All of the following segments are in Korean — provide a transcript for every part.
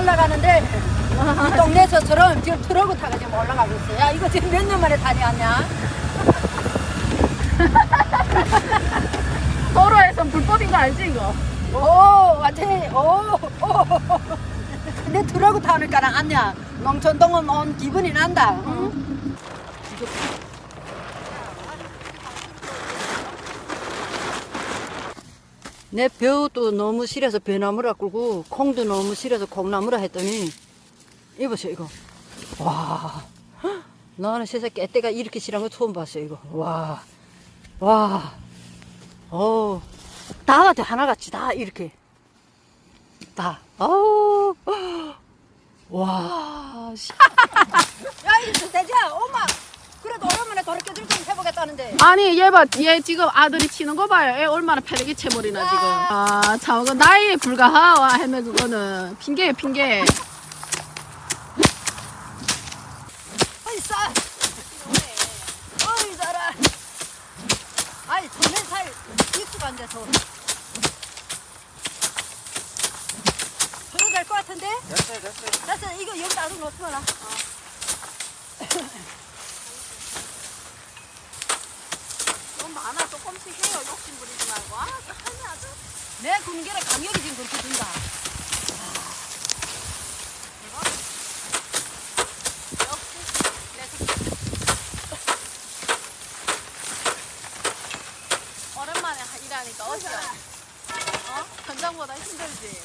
올라가는데 이 동네에서처럼 지금 트럭을 타고 지금 올라가고 있어요. 야 이거 지금 몇 년 만에 다녀왔냐? 도로에선 불법인 거 알지 이거? 오 완전히 오, 오. 근데 트럭을 타니까 안냐? 농촌동은 온 기분이 난다. 응? 내 벼도 너무 싫어서 벼나무라 끌고 콩도 너무 싫어서 콩나무라 했더니 이보세요 이거. 와. 나는 세상에 깨때가 이렇게 싫은 거 처음 봤어요 이거. 와와어다 같아 하나같이 다 이렇게. 다. 어우. 와. 씨. 야 이거 대지야 엄마 그래도 오랜만에 들고 좀 해보겠다는데 아니 얘 봐, 얘 지금 아들이 치는 거 봐요. 얘 얼마나 패대기 채버리나 지금. 아, 참, 그 나이에 불과하와 해매 그거는 핑계. 어이 싸 어이 싸라 아이 전면 살 익숙 안 돼서 저거 될것 같은데? 됐어요, 됐어요. 됐어 이거 여기 놓지 마라 너무 많아 조금씩 해요 욕심 부리지 말고. 아, 하니 아주. 내 군계를 강력이 지금 그렇게 준다 오랜만에 일하니까 어때? 어? 힘들지.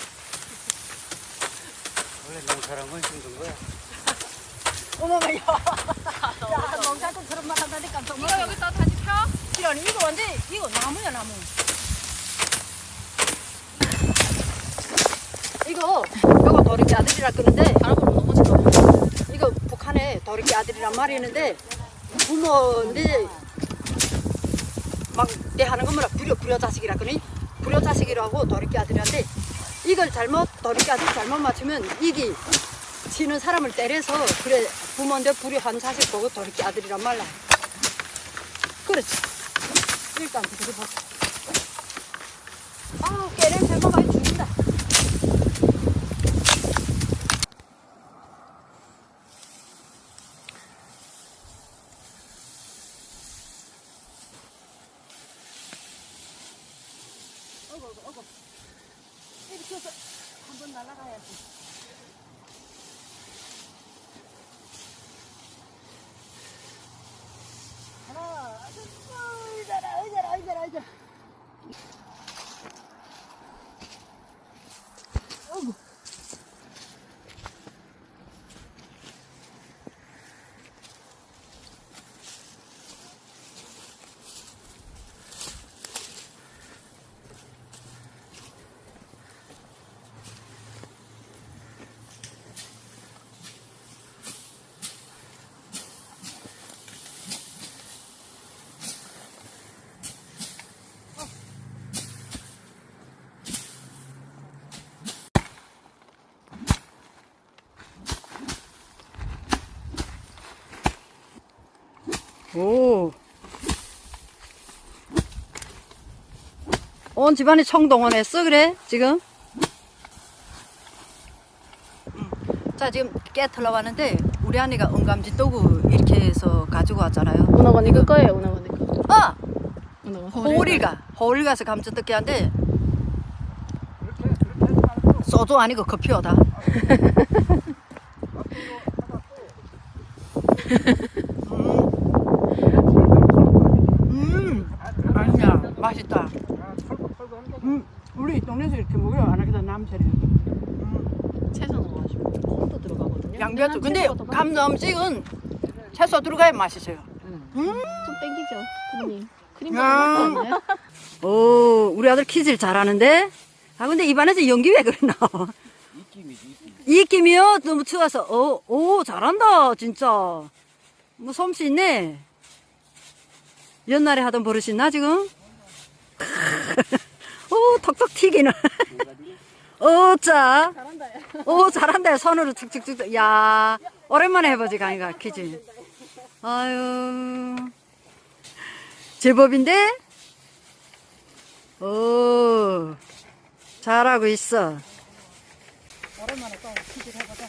원래 농사란 건 힘든 거야. 어머가 야 농사도 저런 말 한다니 깜짝 이거 놀랐어 여기다 다시 펴? 이런 이거 나무야 나무. 이거 이거 도리끼 아들이라 그러는데 바람으로 넘어질까 이거 북한에 도리끼 아들이란 말이 있는데 부모인데 막내 하는 거 뭐라 불효 불효 자식이라 그러니? 불효 자식이라고 도리끼 아들이란데 이걸 잘못 도리끼 아들 잘못 맞추면 이기 치는 사람을 때려서 그래 부모인데 불효한 자식 보고 도리끼 아들이란 말라 그렇지 일단 들어봐 아우 깨를 잘못 많이. 죽인다 어구 어구 어구 이렇게 해서 한번 날아가야지 하나 둘 의자라 의자라 의자라 의자 어구 오. 온 집안이 총동원했어 그래 지금? 자 지금 깨 털러 왔는데 우리 언니가 은감지 도구 이렇게 해서 가지고 왔잖아요. 운하건이 그 거예요 운하건이 거. 아 운하건. 호울이가 호울 가서 감자 뜯기 한데 소주 아니고 커피오다. 음, 아니야 맛있다. 음, 우리 동네에서 이렇게 먹어요. 안 하게도 남처리. 채소 넣어가지고 콩도 들어가거든요. 양배추. 근데 감자 음식은 채소 들어가야 맛있어요. 음. 좀 땡기죠 크림. 크림 야. 거? 오, 우리 아들 퀴즈를 잘하는데. 아 근데 입안에서 연기 왜? 입김이지, 입김. 입김이요? 너무 추워서. 어, 오, 잘한다, 진짜. 뭐, 솜씨 있네. 옛날에 하던 버릇이 있나, 지금? 오, 톡톡 튀기는. 어, 자. 잘한다. 야. 오, 잘한다. 손으로 툭툭툭. 야, 오랜만에 해보지, 강이가 퀴즈. 아유. 제법인데? 오, 잘하고 있어. 얼마나 또 기질 해보자.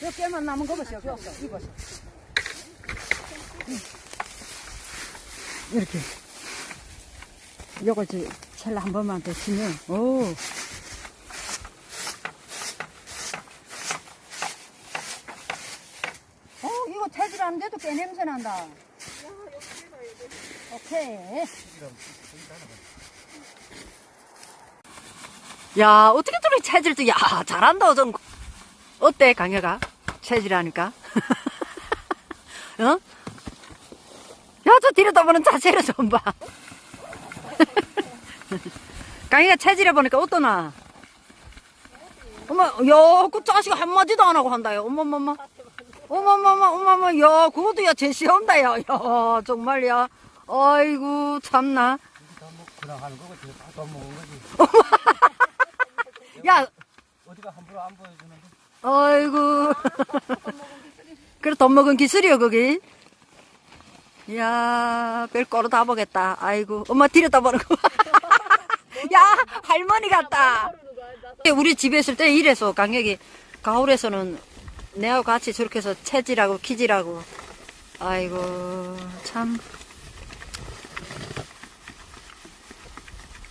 몇 개만 남은 거 보세요. 이거 보세요. 음. 이렇게. 요거 이제 첼로 한 번만 더 치면, 오. 어, 이거 체질하는데도 꽤 냄새 난다. 오케이. 야, 어떻게 저렇게 체질도, 야, 잘한다, 좀. 어때, 강혁아? 체질하니까? 어? 야, 저 뒤로 떠보는 자세를 좀 봐. 강희가 체질해 보니까 어떠나? 어머, 야, 그 자식 한마디도 안 하고 한다요. 어머머머. 어머머머, 어머머, 야, 그것도 야, 제시 온다, 야. 야, 정말, 야. 아이고, 참나. 다뭐 그냥 하는 거고 다 먹은 거지. 야, 어디가 함부로 안 보여주는데. 아이고. 그래, 돈 먹은 기술이요, 거기. 이야, 별 거로 다 보겠다. 아이고, 엄마 뒤로 떠보는 거. 야, 할머니 같다. 우리 집에 있을 때 이래서, 강혁이. 가을에서는 내하고 같이 저렇게 해서 체질하고 키질하고. 아이고, 참.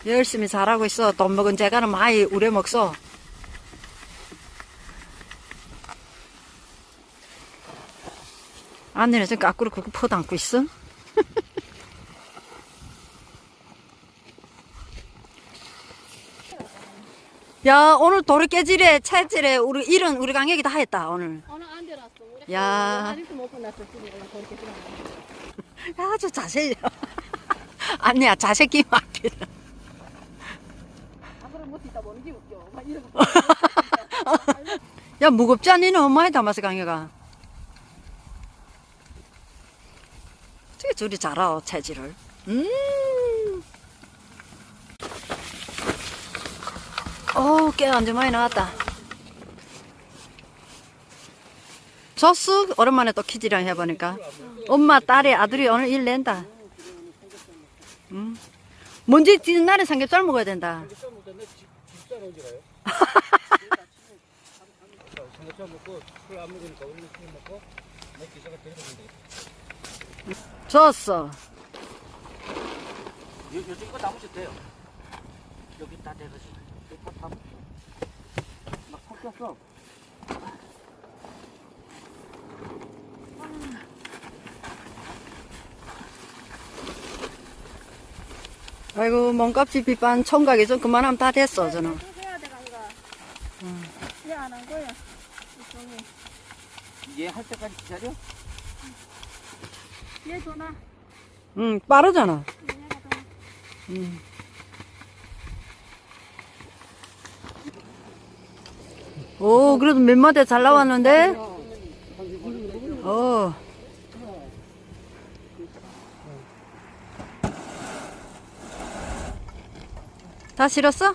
열심히 잘하고 있어. 돈 먹은 재가는 많이 우려먹어. 안내는 지금 까꾸로 그거 퍼담고 있어? 야, 오늘 도리 깨질에, 채질에, 우리 일은 우리 강혁이 다 했다, 오늘. 오늘 안 들었어. 야. 아직도 못 끝났어. 집에 올라 그렇게 들어가. 야, 저 자세. 아니야, 자세 끼 막혀. 앞으로 야, 무겁지 않니? 너 많이 담았어, 강혁아. 어떻게 저리 잘하, 체질을. 음. 어우, 꽤 완전 많이 나왔다. 졌어? 오랜만에 또 키즈랑 해보니까. 엄마, 딸이, 아들이 오늘 일 낸다. 음. 먼지 뛰는 날에 삼겹살 먹어야 된다. 삼겹살 먹고 술 안 먹으니까 우리는 술 먹고 내 기사가 데려가면 돼. 졌어. 요, 요즘 거 담으셔도 돼요. 여기 다 대가지고. 여기 다. 막 섞였어. 아이고 몸값이 비싼 총각이 좀 그만하면 다 됐어 저는 해야 돼, 강가. 얘안한 거야. 이쪽에. 얘할 때까지 기다려? 얘 전화. 응 빠르잖아 얘가 전화. 응. 오 그래도 몇 마디 잘 나왔는데 어. 다 실었어?